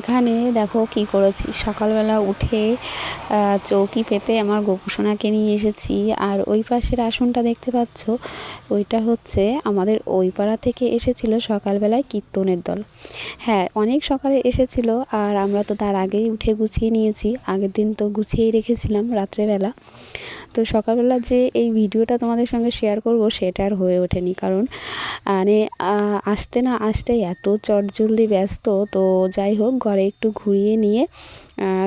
এখানে দেখো কি করেছি। সকালবেলা উঠে চৌকি পেতে আমার গোপুসোনাকে নিয়ে এসেছি। আর ওই পাশের আসনটা দেখতে পাচ্ছ, ওইটা হচ্ছে আমাদের ওই পাড়া থেকে এসেছিল সকালবেলায় কীর্তনের দল। হ্যাঁ অনেক সকালে এসেছিল আর আমরা তো তার আগেই উঠে গুছিয়ে নিয়েছি। আগের দিন তো গুছিয়েই রেখেছিলাম রাত্রেবেলা। তো সকালবেলা যে এই ভিডিওটা তোমাদের সঙ্গে শেয়ার করব সেটা আর হয়ে ওঠেনি। কারণ মানে আসতে না আসতে এত চটজলদি ব্যস্ত। তো যাই হোক, ঘরে একটু ঘুরিয়ে নিয়ে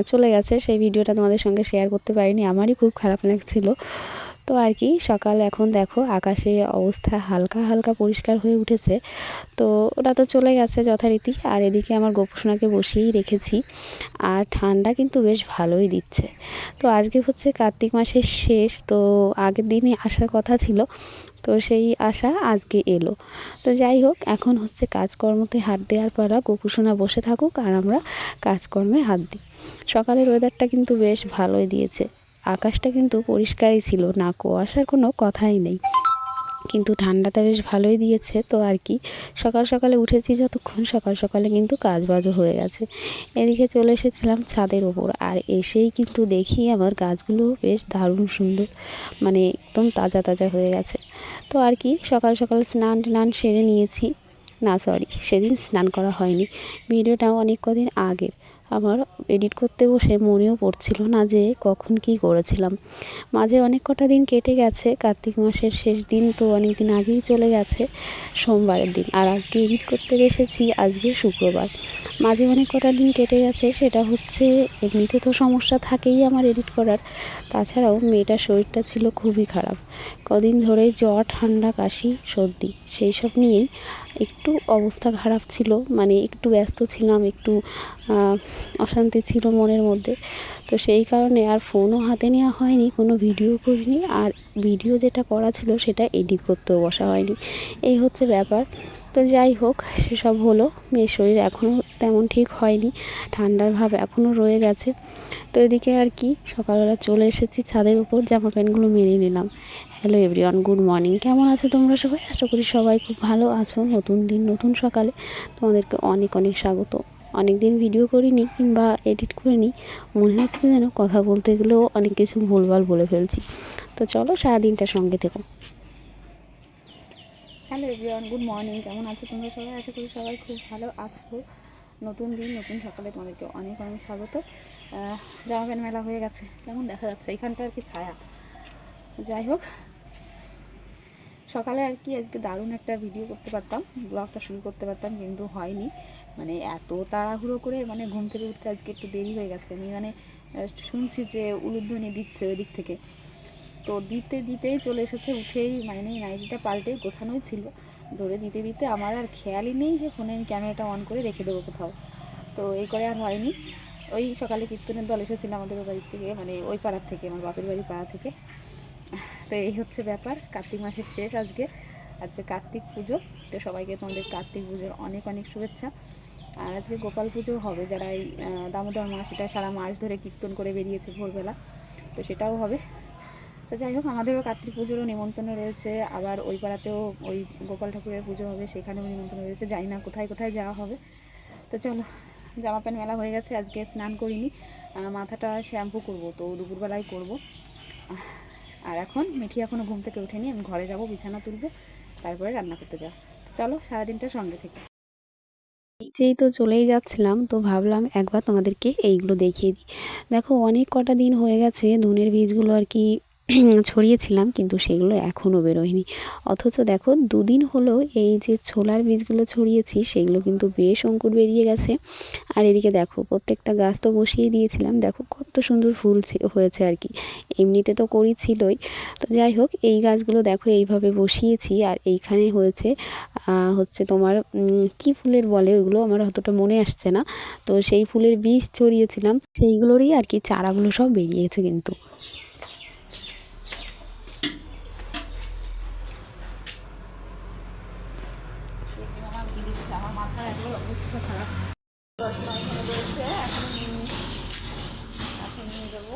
চলে গেছে। সেই ভিডিওটা তোমাদের সঙ্গে শেয়ার করতে পারিনি। আমারই খুব খারাপ লাগছিল। তো আর কি, সকাল এখন দেখো আকাশে অবস্থা হালকা হালকা পরিষ্কার হয়ে উঠেছে। তো ওটা তো চলে গেছে যথারীতি, আর এদিকে আমার গোপসোনাকে বসিয়েই রেখেছি। আর ঠান্ডা কিন্তু বেশ ভালোই দিচ্ছে। তো আজকে হচ্ছে কার্তিক মাসের শেষ, তো আগের দিনই আসার কথা ছিল। তো সেই আশা আজকে এলো। তো যাই হোক, এখন হচ্ছে কাজকর্মতে হাত দেওয়ার পরা গোপুসোনা বসে থাকুক আর আমরা কাজকর্মে হাত দিই। সকালের ওয়েদারটা কিন্তু বেশ ভালোই দিয়েছে। আকাশটা কিন্তু পরিষ্কারই ছিল, না কুয়াশার কোনো কথাই নেই। কিন্তু ঠান্ডাটা বেশ ভালোই দিয়েছে, তো আর কি। সকাল সকালে উঠেছি যতক্ষণ, সকাল সকালে কিন্তু কাজ বাজও হয়ে গেছে। এদিকে চলে এসেছিলাম ছাদের ওপর, আর এসেই কিন্তু দেখি আমার গাছগুলো বেশ দারুণ সুন্দর মানে একদম তাজা তাজা হয়ে গেছে। তো আর কি, সকাল সকাল স্নান টান সেরে নিয়েছি। না সরি সেদিন স্নান করা হয়নি। ভিডিওটাও অনেক কদিন আগের আমার এডিট করতে বসে মনেও পড়ছিল না যে কখন কি করেছিলাম। মাঝে অনেক কটা দিন কেটে গেছে, কার্তিক মাসের শেষ দিন তো অনেক দিন আগেই চলে গেছে, সোমবারের দিন। আর আজকে এডিট করতে বসেছি আজকে শুক্রবার। মাঝে অনেক কটা দিন কেটে গেছে, সেটা হচ্ছে এমনিতে তো সমস্যা থাকেই আমার এডিট করার। তাছাড়াও মেয়েটার শরীরটা ছিল খুবই খারাপ। কদিন ধরেই জ্বর, ঠান্ডা, কাশি, সর্দি সেই সব নিয়েই একটু অবস্থা খারাপ ছিল মানে একটু ব্যস্ত ছিলাম, একটু অশান্তি ছিল মনের মধ্যে। তো সেই কারণে আর ফোনও হাতে নেওয়া হয়নি, কোনো ভিডিও করিনি। আর ভিডিও যেটা করা ছিল সেটা এডিট করতেও বসা হয়নি। এই হচ্ছে ব্যাপার। তো যাই হোক, সেসব হলো। মেয়ের শরীর এখনও তেমন ঠিক হয়নি, ঠান্ডার ভাব এখনও রয়ে গেছে। তো এদিকে আর কি, সকালবেলা চলে এসেছি ছাদের উপর, জামা প্যান্টগুলো মেরে নিলাম। হ্যালো এভরিওয়ান গুড মর্নিং কেমন আছো তোমরা সবাই? আশা করি সবাই খুব ভালো আছো। নতুন দিন, নতুন সকালে তোমাদেরকে অনেক অনেক স্বাগত। অনেক দিন ভিডিও করিনি কিংবা এডিট করিনি। মনে হচ্ছে যেন কথা বলতে গেলেও অনেক কিছু ভুলভাল বলে ফেলছি। তো চলো সারাদিনটা সঙ্গে থেকো। হ্যালো এভরিওয়ান গুড মর্নিং কেমন আছো তোমরা সবাই? আশা করি সবাই খুব ভালো আছো। নতুন দিন, নতুন সকালে তোমাদেরকে অনেক অনেক স্বাগত। জামা প্যান্ট মেলা হয়ে গেছে। কেমন দেখা যাচ্ছে? এখানটা আর কি ছায়া? যাই হোক সকালে আর কি আজকে দারুণ একটা ভিডিও করতে পারতাম ব্লগটা শুরু করতে পারতাম, কিন্তু হয়নি। মানে এত তাড়াহুড়ো করে মানে ঘুম থেকে উঠতে আজকে একটু দেরি হয়ে গেছে। আমি মানে শুনছি যে উলুধ্বনি দিচ্ছে ওই দিক থেকে। তো দিতে দিতেই চলে এসেছে, উঠেই মানে নাইটিটা পাল্টে গোছানোই ছিল। ধরে দিতে দিতে আমার আর খেয়ালই নেই যে ফোনে আমি ক্যামেরাটা অন করে রেখে দেবো কোথাও। তো এই করে আর হয়নি। ওই সকালে কীর্তনের দল এসেছিল আমাদের বাড়ির থেকে মানে ওই পাড়ার থেকে, আমার বাপের বাড়ি পাড়া থেকে। তো এই হচ্ছে ব্যাপার, কার্তিক মাসের শেষ আজকে আজকে কার্তিক পুজো, তো সবাইকে তোমাদের কার্তিক পুজোর অনেক অনেক শুভেচ্ছা। আর আজকে গোপাল পুজো হবে, যারা এই দামোদর মাস এটা সারা মাস ধরে কীর্তন করে বেরিয়েছে ভোরবেলা, তো সেটাও হবে। তো যাই হোক, আমাদেরও কার্তিক পুজোরও নিমন্ত্রণ রয়েছে, আবার ওই পাড়াতেও ওই গোপাল ঠাকুরের পুজো হবে, সেখানেও নিমন্ত্রণ রয়েছে, জানি না কোথায় কোথায় যাওয়া হবে। তো চলো, জামা প্যান্ট মেলা হয়ে গেছে, আজকে স্নান করিনি মাথাটা শ্যাম্পু করব, তো দুপুরবেলায় করব। আর এখন মিঠি এখনও ঘুম থেকে উঠেনি, আমি ঘরে যাব, বিছানা তুলবো, তারপরে রান্না করতে যাও চলো সারাদিনটা সঙ্গে থেকে। নিচেই তো চলেই যাচ্ছিলাম, তো ভাবলাম একবার তোমাদেরকে এইগুলো দেখিয়ে দিই। দেখো, অনেক কটা দিন হয়ে গেছে, ধনের বীজগুলো আর কি ছড়িয়েছিলাম, কিন্তু সেগুলো এখনও বেরোয়নি। অথচ দেখো, দুদিন হলো এই যে ছোলার বীজগুলো ছড়িয়েছি, সেগুলো কিন্তু বেশ অঙ্কুর বেরিয়ে গেছে। আর এদিকে দেখো, প্রত্যেকটা গাছ তো বসিয়ে দিয়েছিলাম। দেখো, কত সুন্দর ফুল হয়েছে আর কি। এমনিতে তো করি ছিলই। তো যাই হোক, এই গাছগুলো দেখো, এইভাবে বসিয়েছি। আর এইখানে হয়েছে হচ্ছে তোমার কি ফুলের বলে ওইগুলো? আমার অতটা মনে আসছে না। তো সেই ফুলের বীজ ছড়িয়েছিলাম। সেইগুলোরই আর কি চারাগুলো সব বেরিয়েছে কিন্তু সূর্যি মামা কি মাথার একবার রয়েছে এখনও নিয়ে যাব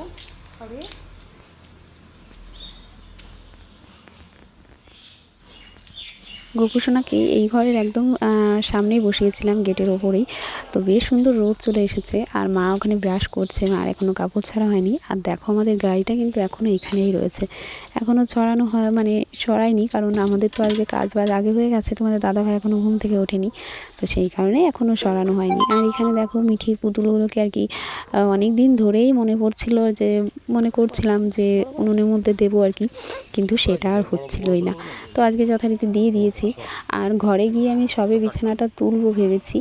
গোপুসোনাকে এই ঘরের একদম সামনেই বসিয়েছিলাম গেটের ওপরেই। তো বেশ সুন্দর রোদ চলে এসেছে আর মা ওখানে ব্রাশ করছে আর এখনও কাপড় ছাড়া হয়নি। আর দেখো আমাদের গাড়িটা কিন্তু এখনও এখানেই রয়েছে। এখনও ছড়ানো হয় মানে ছড়ায়নি কারণ আমাদের তো আজকে কাজ বাজ আগে হয়ে গেছে, তোমাদের দাদাভাই এখনও ঘুম থেকে ওঠেনি। তো সেই কারণে এখনও সরানো হয়নি। আর এখানে দেখো মিঠির পুতুলগুলোকে আর কি অনেক দিন ধরেই মনে পড়ছিল যে, মনে করছিলাম যে উনুনের মধ্যে দেবো আর কি, কিন্তু সেটা আর হচ্ছিলই না। তো আজকে যথারীতি দিয়ে দিয়েছি। আর ঘরে গিয়ে আমি সবে বিছানাটা তুলবো ভেবেছি।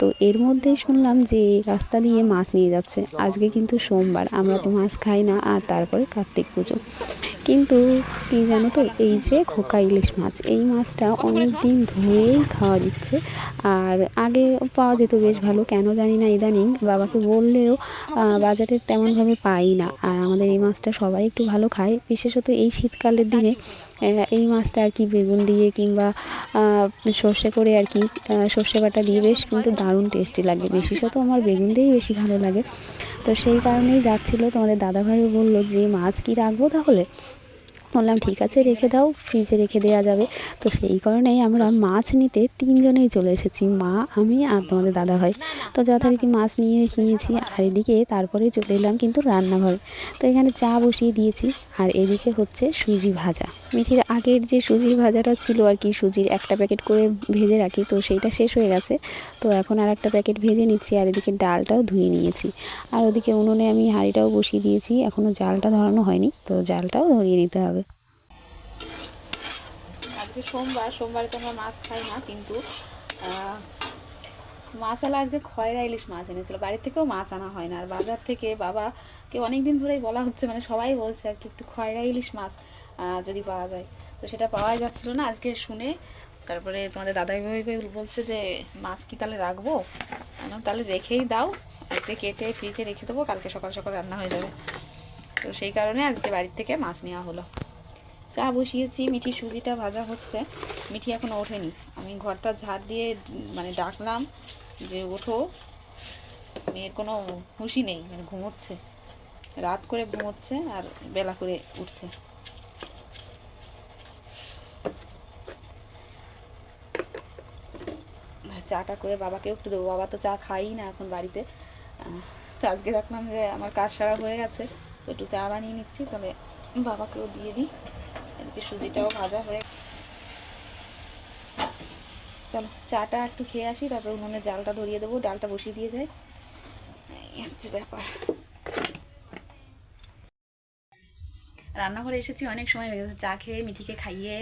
তো এর মধ্যেই শুনলাম যে এই রাস্তা দিয়ে মাছ নিয়ে যাচ্ছে। আজকে কিন্তু সোমবার, আমরা তো মাছ খাই না, আর তারপরে কার্তিক পুজো। কিন্তু কি জানো তো, এই যে খোকা ইলিশ মাছ, এই মাছটা অনেক দিন ধরেই খাওয়া দিচ্ছে। আর আগে পাওয়া যেত বেশ ভালো, কেন জানি না ইদানিং বাবাকে বললেও বাজারে তেমনভাবে পাই না। আর আমাদের এই মাছটা সবাই একটু ভালো খায়। বিশেষত এই শীতকালের দিনে এই মাছটা আর কি বেগুন দিয়ে কিংবা সর্ষে করে আর কি সর্ষে বাটা দিয়ে বেশ কিন্তু দারুণ টেস্টি লাগে। বিশেষত আমার বেগুন দিয়েই বেশি ভালো লাগে। তো সেই কারণেই যাচ্ছিল। তোমাদের দাদাভাইও বলল যে, মাছ কি রাখব তাহলে? বললাম, ঠিক আছে, রেখে দাও ফ্রিজে রেখে দেওয়া যাবে। তো সেই কারণেই আমরা মাছ নিতে তিনজনেই চলে এসেছি, মা, আমি আর তোমাদের দাদা ভাই। তো যথারীতি মাছ নিয়ে নিয়েছি, আর এদিকে তারপরে চলে এলাম কিন্তু রান্নাঘরে। তো এখানে চা বসিয়ে দিয়েছি, আর এদিকে হচ্ছে সুজি ভাজা। মিঠির আগের যে সুজির ভাজাটা ছিল আর কি, সুজির একটা প্যাকেট করে ভেজে রাখি, তো সেইটা শেষ হয়ে গেছে। তো এখন আর একটা প্যাকেট ভেজে নিচ্ছি, আর এদিকে ডালটাও ধুয়ে নিয়েছি। আর ওদিকে উনুনে আমি হাঁড়িটাও বসিয়ে দিয়েছি এখনও জালটা ধরানো হয়নি, তো জালটাও ধরিয়ে নিতে হবে। আজকে সোমবার, সোমবারে তো আমরা মাছ খাই না, কিন্তু মাছ আলা আজকে খয়রা ইলিশ মাছ এনেছিল। বাড়ির থেকেও মাছ আনা হয় না। আর বাজার থেকে বাবাকে অনেক দিন ধরেই বলা হচ্ছে মানে সবাই বলছে আর কি, একটু খয়রা ইলিশ মাছ যদি পাওয়া যায়। তো সেটা পাওয়াই যাচ্ছিল না আজকে শুনে। তারপরে তোমাদের দাদাই ভাই বলছে যে, মাছ কি তাহলে রাখব? তাহলে রেখেই দাও। আজকে কেটে ফ্রিজে রেখে দেবো, কালকে সকাল সকাল রান্না হয়ে যাবে। তো সেই কারণে আজকে বাড়ির থেকে মাছ নেওয়া হলো। চা বসিয়েছি, মিঠি সুজিটা ভাজা হচ্ছে। মিঠি এখনও ওঠেনি। আমি ঘরটা ঝাড় দিয়ে মানে ডাকলাম যে ওঠো। মেয়ের কোনো হুঁশি নেই মানে ঘুমোচ্ছে। রাত করে ঘুমোচ্ছে আর বেলা করে উঠছে। চাটা করে বাবাকেও একটু দেবো। বাবা তো চা খাই না এখন বাড়িতে। তো আজকে দেখলাম যে আমার কাজ সারা হয়ে গেছে। তো একটু চা বানিয়ে নিচ্ছি, তাহলে বাবাকেও দিয়ে দিই। এদিকে সুজিটাও ভাজা হয়ে চলো, চাটা একটু খেয়ে আসি, তারপর উনুনে জালটা ধরিয়ে দেবো, ডালটা বসিয়ে দিয়ে যাই। হচ্ছে ব্যাপার। রান্নাঘরে এসেছি, অনেক সময় হয়ে গেছে, চা খেয়ে, মিঠিকে খাইয়ে,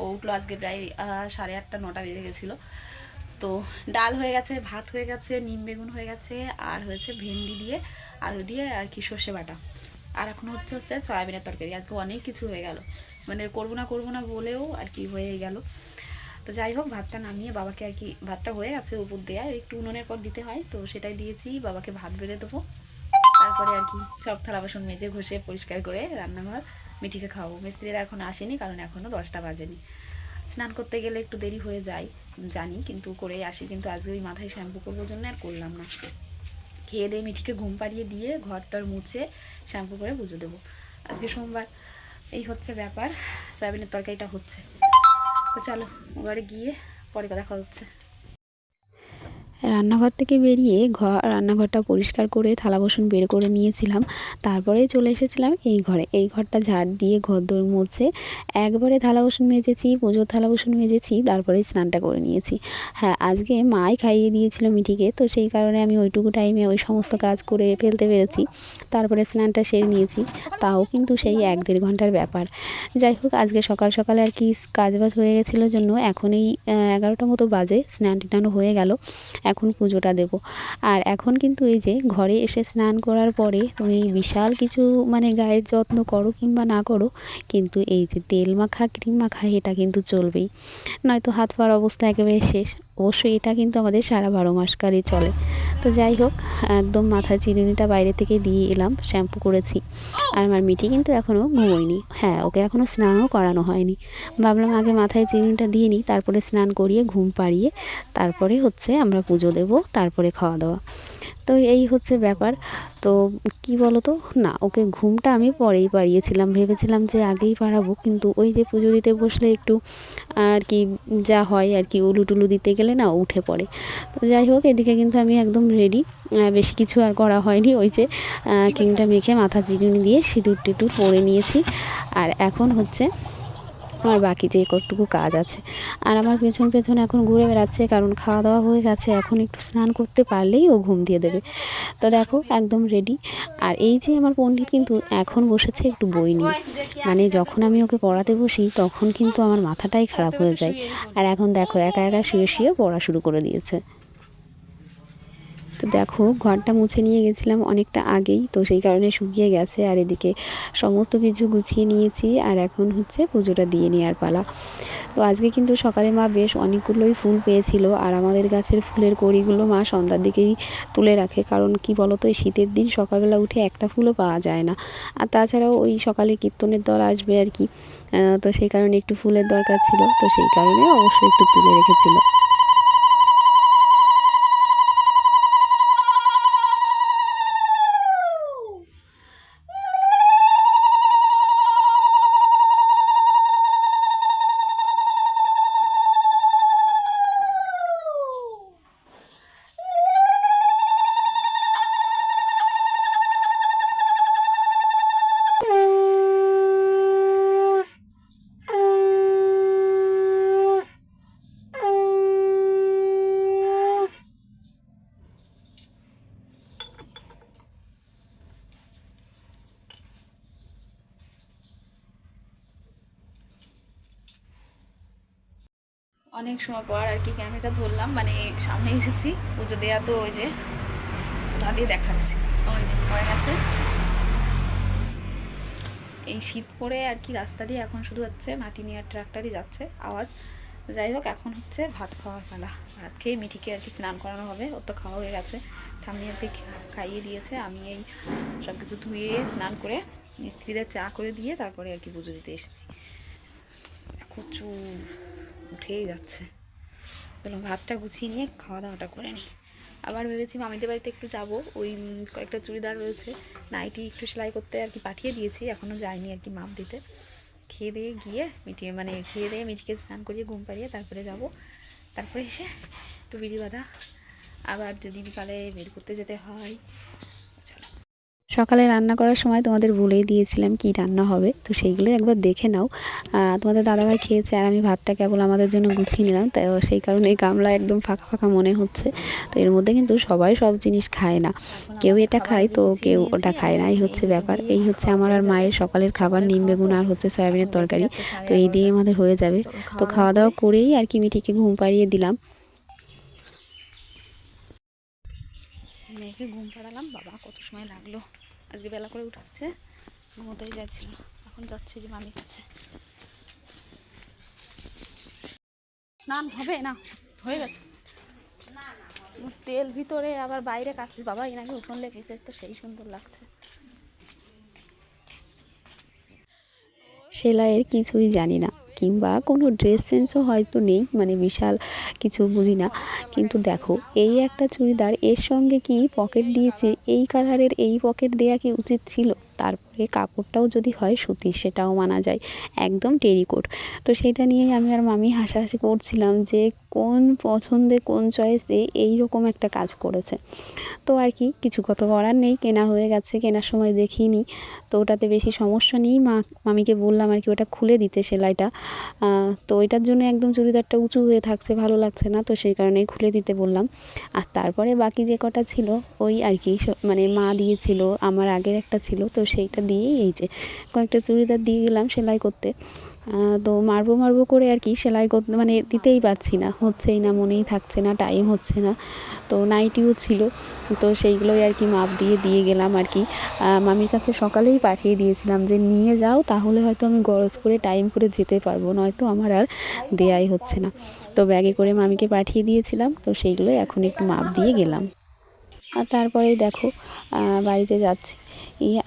ও উঠল আজকে প্রায় সাড়ে আটটা, নটা বেজে গেছিল। তো ডাল হয়ে গেছে, ভাত হয়ে গেছে, নিম বেগুন হয়ে গেছে, আর হয়েছে ভেন্ডি দিয়ে আলু দিয়ে আর কি সর্ষে বাটা। আর এখন হচ্ছে হচ্ছে সয়াবিনের তরকারি, আজকে অনেক কিছু হয়ে গেল। মানে করব না করব না বলেও আর কি হয়ে গেল। তো যাই হোক, ভাতটা নামিয়ে বাবাকে আর কি ভাতটা হয়ে গেছে উপর দেয়া। একটু উনুনের পর দিতে হয়, তো সেটাই দিয়েছি। বাবাকে ভাত বেড়ে দেবো। তারপরে আর কি সব থালা বাসন মেজে ঘষে পরিষ্কার করে রান্নাঘর মিঠিকে খাওয়াবো। মিস্ত্রিরা এখন আসেনি, কারণ এখনও দশটা বাজেনি। স্নান করতে গেলে একটু দেরি হয়ে যায়, জানি, কিন্তু করেই আসি। কিন্তু আজকে ওই মাথায় শ্যাম্পু করব জন্য আর করলাম না। খেয়ে দিয়ে মিঠিকে ঘুম পাড়িয়ে দিয়ে ঘরটার মুছে শ্যাম্পু করে পুজো দেবো। আজকে সোমবার। এই হচ্ছে ব্যাপার। সয়াবিনের তরকারিটা হচ্ছে। তো চলো ঘরে গিয়ে পরে কথা হচ্ছে। রান্নাঘর থেকে বেরিয়ে ঘর, রান্নাঘরটা পরিষ্কার করে থালা বাসন বের করে নিয়েছিলাম। তারপরে চলে এসেছিলাম এই ঘরে। এই ঘরটা ঝাড় দিয়ে ঘর দৌড় মুছে একবারে থালা বাসন মেজেছি, পুজোর থালা বাসন মেজেছি, তারপরে স্নানটা করে নিয়েছি। হ্যাঁ আজকে মাই খাইয়ে দিয়েছিল মিঠিকে, তো সেই কারণে আমি ওইটুকু টাইমে ওই সমস্ত কাজ করে ফেলতে পেরেছি। তারপরে স্নানটা সেরে নিয়েছি। তাও কিন্তু সেই এক দেড় ঘণ্টার ব্যাপার। যাই হোক, আজকে সকাল সকালে আর কি কাজ বাজ হয়ে গেছিল জন্য এখন এই এগারোটা মতো বাজে স্নান টানো হয়ে গেল। এখন পুজোটা দেব। আর এখন কিন্তু এই যে ঘরে এসে স্নান করার পরে তুমি বিশাল কিছু মানে গায়ের যত্ন করো কিংবা না করো, কিন্তু এই যে তেল মাখা, ক্রিম মাখা, এটা কিন্তু চলবেই। নয়তো হাত পাওয়ার অবস্থা একেবারে শেষ। অবশ্যই এটা কিন্তু আমাদের সারা বারো মাসকারই চলে। তো যাই হোক, একদম মাথায় চিরুনিটা বাইরে থেকে দিয়ে এলাম, শ্যাম্পু করেছি। আর আমার মিটি কিন্তু এখনও ঘুমোয়নি। হ্যাঁ ওকে এখনও স্নানও করানো হয়নি। ভাবলাম আগে মাথায় চিরুনিটা দিয়ে নিই, তারপরে স্নান করিয়ে ঘুম পাড়িয়ে তারপরে হচ্ছে আমরা পুজো দেব, তারপরে খাওয়া দাওয়া। তো এই হচ্ছে ব্যাপার। তো কি বলো তো না, ওকে ঘুমটা আমি পরেই পাড়িয়েছিলাম। ভেবেছিলাম যে আগেই পাড়াবো, কিন্তু ওই যে পুজো দিতে বসলে একটু আর কি যা হয় আর কি উলু টুলু দিতে গেলে না উঠে পড়ে। তো যাই হোক, এদিকে কিন্তু আমি একদম রেডি বেশি কিছু আর করা হয়নি ওই যে কিংটা মেখে মাথা চিরুনি দিয়ে সিঁদুর টিঁদুর পরে নিয়েছি। আর এখন হচ্ছে আমার বাকি যে কতটুকু কাজ আছে। আর আমার পেছন পেছন এখন ঘুরে বেড়াচ্ছে, কারণ খাওয়া দাওয়া হয়ে গেছে, এখন একটু স্নান করতে পারলেই ও ঘুম দিয়ে দেবে। তো দেখো, একদম রেডি আর এই যে আমার পণ্ডিত কিন্তু এখন বসেছে একটু বই নিয়ে। মানে যখন আমি ওকে পড়াতে বসি, তখন কিন্তু আমার মাথাটাই খারাপ হয়ে যায়। আর এখন দেখো, একা একা শুয়ে শুয়ে পড়া শুরু করে দিয়েছে। তো দেখো, ঘরটা মুছে নিয়ে গেছিলাম অনেকটা আগেই, তো সেই কারণে শুকিয়ে গেছে আর এদিকে সমস্ত কিছু গুছিয়ে নিয়েছি আর এখন হচ্ছে পুজোটা দিয়ে নেওয়ার পালা। তো আজকে কিন্তু সকালে মা বেশ অনেকগুলোই ফুল পেয়েছিল আর আমাদের গাছের ফুলের কড়িগুলো মা সন্ধ্যার দিকেই তুলে রাখে, কারণ কি বলতো, এই শীতের দিন সকালবেলা উঠে একটা ফুলও পাওয়া যায় না। আর তাছাড়াও ওই সকালে কীর্তনের দল আসবে আর কি তো সেই কারণে একটু ফুলের দরকার ছিল, তো সেই কারণে অবশ্যই একটু তুলে রেখেছিল। অনেক সময় পর আর কি ক্যামেরাটা ধরলাম মানে সামনে এসেছি। পুজো দেওয়া তো ওই যে তা দিয়ে দেখাচ্ছি। ওই যে, হয়ে গেছে। এই শীত পড়ে আর কি রাস্তা দিয়ে এখন শুধু হচ্ছে মাটি নেওয়ার ট্রাক্টরই যাচ্ছে, আওয়াজ। যাই হোক, এখন হচ্ছে ভাত খাওয়ার পালা। ভাত খেয়ে মিঠিকে আর কি স্নান করানো হবে, ওর তো খাওয়া হয়ে গেছে। ঠাম্মি খাইয়ে দিয়েছে, আমি এই সব কিছু ধুয়ে, স্নান করে স্ত্রীদের চা করে দিয়ে তারপরে আর কি পুজো দিতে এসেছি। প্রচুর। উঠেই যাচ্ছে। বললাম, ভাতটা গুছিয়ে নিয়ে খাওয়া দাওয়াটা করে নিই আবার ভেবেছি মামিদের বাড়িতে একটু যাব। ওই কয়েকটা চুড়িদার রয়েছে। নাইটি একটু সেলাই করতে আর কি পাঠিয়ে দিয়েছি। এখনও যায়নি আর কি মাপ দিতে। খেয়ে দিয়ে গিয়ে মিটিয়ে মানে খেয়ে দিয়ে মিঠিকে স্নান করিয়ে ঘুম পাড়িয়ে তারপরে যাব। তারপরে এসে একটু বিড়ি বাঁধা আবার যদি বিকালে বের করতে যেতে হয় সকালে রান্না করার সময় তোমাদের বলেই দিয়েছিলাম কি রান্না হবে, তো সেইগুলো একবার দেখে নাও। তোমাদের দাদাভাই খেয়েছে আর আমি ভাতটা কেবল আমাদের জন্য গুছিয়ে নিলাম তাই সেই কারণে এই গামলা একদম ফাঁকা ফাঁকা মনে হচ্ছে, তো এর মধ্যে কিন্তু সবাই সব জিনিস খায় না। কেউ এটা খায় তো কেউ ওটা খায় না, এই হচ্ছে ব্যাপার। এই হচ্ছে আমার আর মায়ের সকালের খাবার, নিম বেগুন আর হচ্ছে সয়াবিনের তরকারি, তো এই দিয়ে আমাদের হয়ে যাবে। তো খাওয়া দাওয়া করেই আর কি মিঠিকে ঘুম পাড়িয়ে দিলাম। মেয়েকে ঘুম পাড়ালাম, বাবা কত সময় লাগল। আজকে বেলা করে উঠাচ্ছে ঘুমোতেই যাচ্ছিল। এখন যাচ্ছে যে মামির কাছে। স্নান হবে না? হয়ে গেছে? তেল ভিতরে আবার বাইরে কাচতে বাবা এনাকে উঠোন লেগেছে, তো সেই সুন্দর লাগছে। সেলাইয়ের কিছুই জানি না। কিংবা কোনো ড্রেস চেঞ্জও হয়তো নেই মানে বিশাল কিছু বুঝি না। কিন্তু দেখো, এই একটা চুড়িদার এর সঙ্গে কি পকেট দিয়েছে? এই কালারের এই পকেট দেওয়া কি উচিত ছিল? তারপরে কাপড়টাও যদি হয় সুতির সেটাও মানা যায়। একদম টেরিকোট। তো সেটা নিয়ে আমি আর মামি হাসাহাসি করছিলাম যে কোন পছন্দে, কোন চয়েসে এই রকম একটা কাজ করেছে। তো আর কি, কিছু কত করার নেই, কেনা হয়ে গেছে, কেনার সময় দেখিনি। তো ওটাতে বেশি সমস্যা নেই। মা, মামিকে বললাম আর কি ওটা খুলে দিতে সেলাইটা। তো ওইটার জন্য একদম চুড়িদারটা উঁচু হয়ে থাকছে, ভালো লাগছে না, তো সেই কারণেই খুলে দিতে বললাম। আর তারপরে বাকি যে কটা ছিল, ওই আর কি মানে মা দিয়েছিল, আমার আগের একটা ছিল, তো সেইটা দিয়েই এই যে কয়েকটা চুড়িদার দিয়ে গেলাম সেলাই করতে। তো মারবো মারবো করে আর কি সেলাই করতে মানে দিতেই পারছি না, হচ্ছেই না, মনেই থাকছে না টাইম হচ্ছে না। তো নাইটিও ছিল, তো সেইগুলোই আর কি মাপ দিয়ে দিয়ে গেলাম আর কি। মামির কাছে সকালেই পাঠিয়ে দিয়েছিলাম যে নিয়ে যাও, তাহলে হয়তো আমি গরজ করে টাইম করে যেতে পারব, নয়তো আমার আর দেয়াই হচ্ছে না। তো ব্যাগে করে মামিকে পাঠিয়ে দিয়েছিলাম, তো সেইগুলোই এখন একটু মাপ দিয়ে গেলাম। আর তারপরেই দেখো বাড়িতে যাচ্ছি।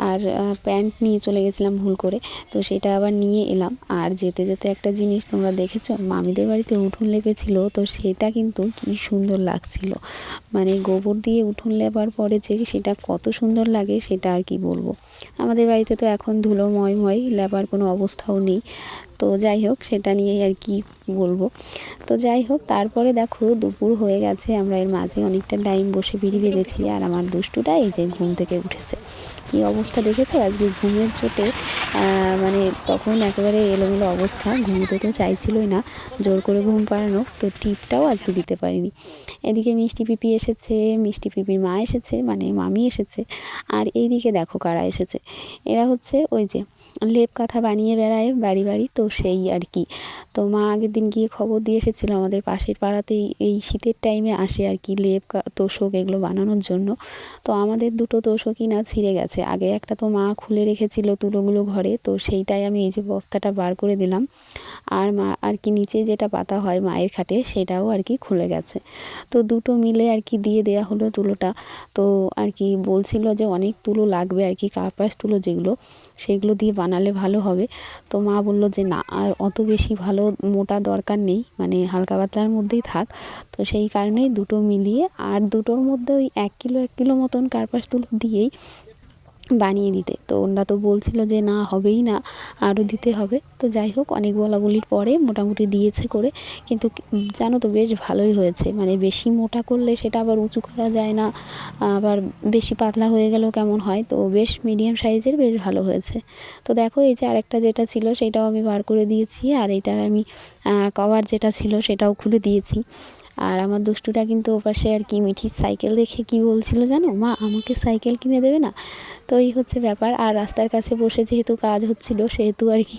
আর প্যান্ট নিয়ে চলে গেছিলাম ভুল করে, তো সেটা আবার নিয়ে এলাম। আর যেতে যেতে একটা জিনিস তোমরা দেখেছ, মামিদের বাড়িতে উঠোন লেপেছিল, তো সেটা কিন্তু কি সুন্দর লাগছিল। মানে গোবর দিয়ে উঠোন লেপার পরে যে সেটা কত সুন্দর লাগে, সেটা আর কি বলব। আমাদের বাড়িতে তো এখন ধুলোময়ময় লেপার কোনো অবস্থাও নেই। তো যাই হোক, সেটা নিয়েই আর কি বলব। তো যাই হোক, তারপরে দেখো দুপুর হয়ে গেছে, আমরা এর মাঝে অনেকটা টাইম বসে বিড়ি বেঁধেছি, আর আমার দুষ্টুটা এই যে ঘুম থেকে উঠেছে। কি অবস্থা দেখেছ? আজকে ঘুমের চোটে মানে তখন একেবারে এলোমেলো অবস্থা ঘুমোতে তো চাইছিলই না, জোর করে ঘুম পাড়ানো তো টিপটাও আজকে দিতে পারিনি। এদিকে মিষ্টি পিপি এসেছে, মিষ্টি পিপির মা এসেছে মানে মামি এসেছে, আর এইদিকে দেখো কারা এসেছে। এরা হচ্ছে ওই যে লেপ কাঁথা বানিয়ে বেড়ায়, বাড়ি বাড়ি, তো সেই আর কি। তো মা আগের দিন গিয়ে খবর দিয়ে এসেছিল, আমাদের পাশের পাড়াতেই এই শীতের টাইমে আসে আর কি লেপ তোষক এগুলো বানানোর জন্য। তো আমাদের দুটো তোষকই না, ছিঁড়ে গেছে। আগে একটা তো মা খুলে রেখেছিল তুলোগুলো ঘরে, তো সেইটাই আমি এই যে বস্তাটা বার করে দিলাম। আর মা, আর কি নিচে যেটা পাতা হয় মায়ের খাটে, সেটাও আর কি খুলে গেছে। তো দুটো মিলে আর কি দিয়ে দেওয়া হলো তুলোটা। তো আর কি বলছিল যে অনেক তুলো লাগবে আর কি, কার্পাস তুলো যেগুলো, সেগুলো দিয়ে বানালে ভালো হবে। তো মা বলল যে না, আর অত বেশি ভালো মোটা দরকার নেই মানে হালকা পাতলার মধ্যেই থাক। তো সেই কারণেই দুটো মিলিয়ে, আর দুটোর মধ্যে ওই এক কিলো এক কিলো মতন কার্পাস তুলো দিয়েই বানিয়ে দিতে। তো ওনারা তো বলছিল যে, না, হবেই না, আরও দিতে হবে। তো যাই হোক, অনেক বলা বলির পরে মোটামুটি দিয়েছে করে। কিন্তু জানো তো, বেশ ভালোই হয়েছে। মানে বেশি মোটা করলে সেটা আবার উঁচু করা যায় না। আবার বেশি পাতলা হয়ে গেলেও কেমন হয়? তো বেশ মিডিয়াম সাইজের বেশ ভালো হয়েছে। তো দেখো, এই যে আরেকটা যেটা ছিল, সেটাও আমি বার করে দিয়েছি। আর এটার আমি কভার যেটা ছিল, সেটাও খুলে দিয়েছি। আর আমার দুষ্টুটা কিন্তু ওপাশে আর কি মিঠির সাইকেল দেখে কি বলছিল জানো? মা, আমাকে সাইকেল কিনে দেবে না? তো এই হচ্ছে ব্যাপার। আর রাস্তার কাছে বসে যেহেতু কাজ হচ্ছিল, সেহেতু আর কি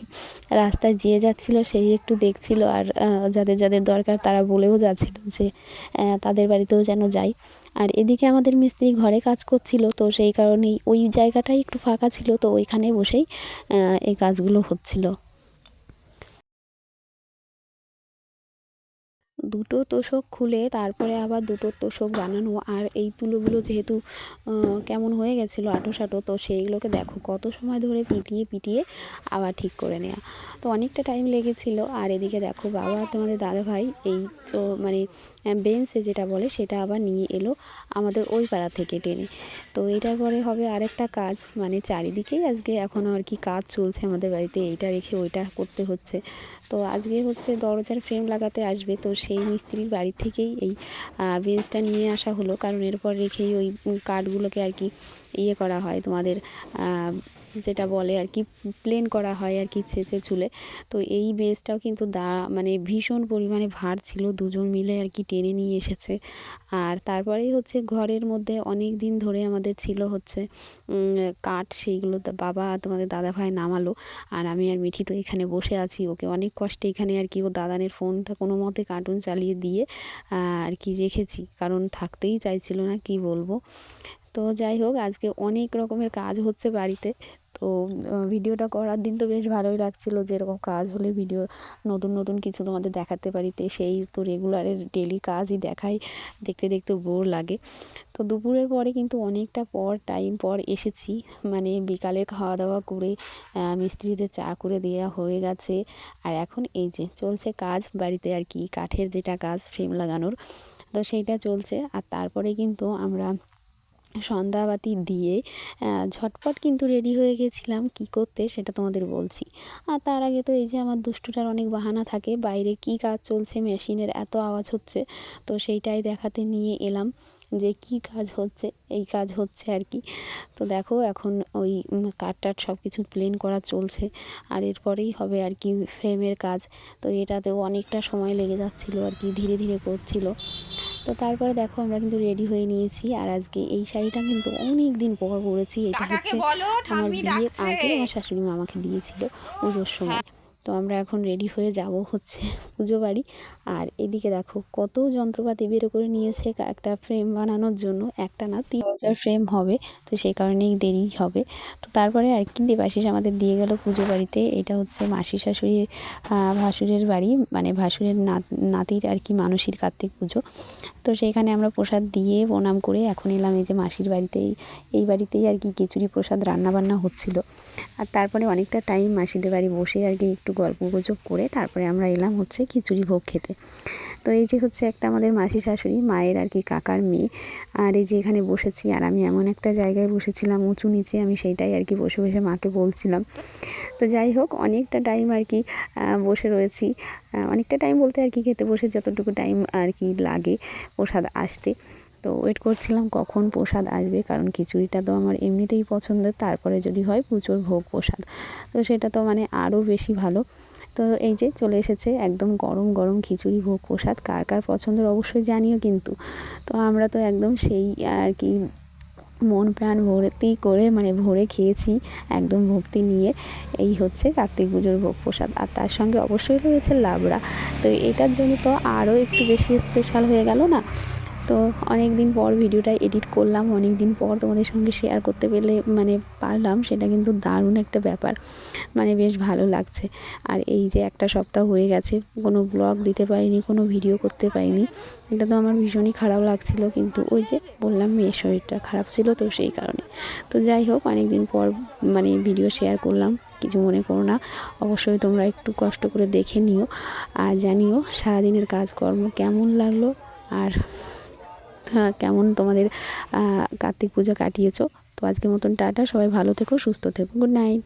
রাস্তায় যেয়ে যাচ্ছিল সেই একটু দেখছিল। আর যাদের যাদের দরকার তারা বলেও যাচ্ছিল যে তাদের বাড়িতেও যেন যাই। আর এদিকে আমাদের মিস্ত্রি ঘরে কাজ করছিল, তো সেই কারণেই ওই জায়গাটাই একটু ফাঁকা ছিল, তো ওইখানে বসেই এই কাজগুলো হচ্ছিল। দুটো তোষক খুলে তারপরে আবার দুটো তোষক বানানো। আর এই তুলোগুলো যেহেতু কেমন হয়ে গেছিল আটো সাটো, তো সেইগুলোকে দেখো কত সময় ধরে পিটিয়ে পিটিয়ে আবার ঠিক করে নেওয়া তো অনেকটা টাইম লেগেছিলো। আর এদিকে দেখো বাবা তোমাদের দাদা ভাই এই মানে বেঞ্চে যেটা বলে সেটা আবার নিয়ে এলো আমাদের ওই পাড়া থেকে টেনে। তো এটার পরে হবে আরেকটা কাজ মানে চারিদিকেই আজকে এখনও আর কি কাজ চলছে আমাদের বাড়িতে, এইটা রেখে ওইটা করতে হচ্ছে। তো আজকে হচ্ছে দরজার ফ্রেম লাগাতে আসবে, তো সেই মিস্ত্রির বাড়ি থেকেই এই বেঞ্চটা নিয়ে আসা হলো। কারণ এরপর রেখেই ওই কাঠগুলোকে আর কি ইয়ে করা হয় তোমাদের যেটা বলে আর কি প্লেন করা হয় আর কি ছেঁচে চুলে। তো এই বেঞ্চটাও কিন্তু দা মানে ভীষণ পরিমাণে ভার ছিল, দুজন মিলে আর কি টেনে নিয়ে এসেছে। আর তারপরেই হচ্ছে ঘরের মধ্যে অনেক দিন ধরে আমাদের ছিল হচ্ছে কাঠ সেইগুলো বাবা তোমাদের দাদা ভাই নামালো। আর আমি আর মিঠি তো এখানে বসে আছি, ওকে অনেক কষ্টে এখানে আর কি ও দাদানের ফোনটা কোনো মতে কার্টুন চালিয়ে দিয়ে আর কি রেখেছি। কারণ থাকতেই চাইছিল না, কি বলব। তো যাই হোক, আজকে অনেক রকমের কাজ হচ্ছে বাড়িতে। তো ভিডিওটা করার দিন তো বেশ ভালোই লাগছিল যে এরকম কাজ হলে ভিডিও, নতুন নতুন কিছু তোমাদের দেখাতে পারি। তো সেই তো রেগুলারের ডেলি কাজই দেখাই। দেখতে দেখতে বোর লাগে। তো দুপুরের পরে কিন্তু অনেকটা পর টাইম পর এসেছি। মানে বিকালের খাওয়া দাওয়া করে মিস্ত্রিদের চা করে দেওয়া হয়ে গেছে। আর এখন এই যে চলছে কাজ বাড়িতে আর কি, কাঠের যেটা কাজ ফ্রেম লাগানোর। তো সেইটা চলছে। আর তারপরে কিন্তু আমরা সন্ধ্যাবাতি দিয়ে ঝটপট কিন্তু রেডি হয়ে গেছিলাম। কি করতে সেটা তোমাদের বলছি। আর তার আগে তো এই যে আমার দুষ্টুটার অনেক বাহানা থাকে, বাইরে কি কাজ চলছে মেশিনের এত আওয়াজ হচ্ছে, তো সেইটাই দেখাতে নিয়ে এলাম। যে কি কাজ হচ্ছে এই কাজ হচ্ছে আর কি। তো দেখো এখন ওই কাঠ টাট সব কিছু প্লেন করা চলছে। আর এরপরেই হবে আর কি ফ্রেমের কাজ। তো এটাতেও অনেকটা সময় লেগে যাচ্ছিল আর কি ধীরে ধীরে করছিল। তো তারপরে দেখো আমরা কিন্তু রেডি হয়ে নিয়েছি। আর আজকে এই শাড়িটা কিন্তু অনেক দিন পর পরেছি। এটা হচ্ছে আমার বিয়ের আগে আমার শাশুড়ি মা আমাকে দিয়েছিল পুজোর সময়। তো আমরা এখন রেডি হয়ে যাব হচ্ছে পুজো বাড়ি। আর এদিকে দেখো কত যন্ত্রপাতি বের করে নিয়েছে একটা ফ্রেম বানানোর জন্য, একটা না তিন হাজার ফ্রেম হবে, তো সেই কারণেই দেরি হবে। তো তারপরে আর কি দেবাশিস আমাদের দিয়ে গেল পুজো বাড়িতে। এটা হচ্ছে মাসি শাশুড়ির ভাসুরের বাড়ি মানে ভাসুরের নাত- নাতির আর কি মানসীর কার্তিক পুজো। তো সেইখানে আমরা প্রসাদ দিয়ে প্রণাম করে এখন এলাম এই যে মাসির বাড়িতেই। এই বাড়িতেই আর কি খিচুড়ি প্রসাদ রান্না বান্না হচ্ছিল। আর তারপরে অনেকটা টাইম মাসিদের বাড়ি বসে আর কি একটু গল্প গুজব করে তারপরে আমরা এলাম হচ্ছে খিচুড়ি ভোগ খেতে। তো এই যে হচ্ছে একটা আমাদের মাসি শাশুড়ি, মায়ের আর কি কাকার মেয়ে, আর এই যে এখানে বসেছি আর আমি এমন একটা জায়গায় বসেছিলাম উঁচু নিচে, আমি সেইটাই আর কি বসে বসে মাকে বলছিলাম। তো যাই হোক, অনেকটা টাইম আর কি বসে রয়েছি। অনেকটা টাইম বলতে আর কি খেতে বসে যতটুকু টাইম আর কি লাগে প্রসাদ আসতে। তো ওয়েট করছিলাম কখন প্রসাদ আসবে, কারণ খিচুড়িটা তো আমার এমনিতেই পছন্দের, তারপরে যদি হয় পুজোর ভোগ প্রসাদ। তো সেটা তো মানে আরও বেশি ভালো। তো এই যে চলে এসেছে একদম গরম গরম খিচুড়ি ভোগ প্রসাদ, কার কার পছন্দের অবশ্যই জানিও কিন্তু। তো আমরা তো একদম সেই আর কি মন প্রাণ ভর্তি করে মানে ভরে খেয়েছি একদম ভক্তি নিয়ে। এই হচ্ছে কার্তিক পুজোর ভোগ প্রসাদ। আর তার সঙ্গে অবশ্যই রয়েছে লাবড়া। তো এটার জন্য তো আরও একটু বেশি স্পেশাল হয়ে গেল না? তো অনেক দিন পর ভিডিওটা এডিট করলাম অনেক দিন পর তোমাদের সঙ্গে শেয়ার করতে পেলে মানে পারলাম, সেটা কিন্তু দারুণ একটা ব্যাপার। মানে বেশ ভালো লাগছে। আর এই যে একটা সপ্তাহ হয়ে গেছে, কোনো ব্লগ দিতে পারিনি, কোনো ভিডিও করতে পারিনি, এটা তো আমার ভীষণই খারাপ লাগছিল, কিন্তু ওই যে বললাম মেয়ের শরীরটা খারাপ ছিল তো সেই কারণে। তো যাই হোক অনেক দিন পর মানে ভিডিও শেয়ার করলাম, কিছু মনে করো না, অবশ্যই তোমরা একটু কষ্ট করে দেখে নিও। আর জানিও সারাদিনের কাজকর্ম কেমন লাগল, আর কেমন তোমাদের কার্তিক পূজা কাটিয়েছো? তো আজকের মতন টাটা, সবাই ভালো থেকো, সুস্থ থেকো গুড নাইট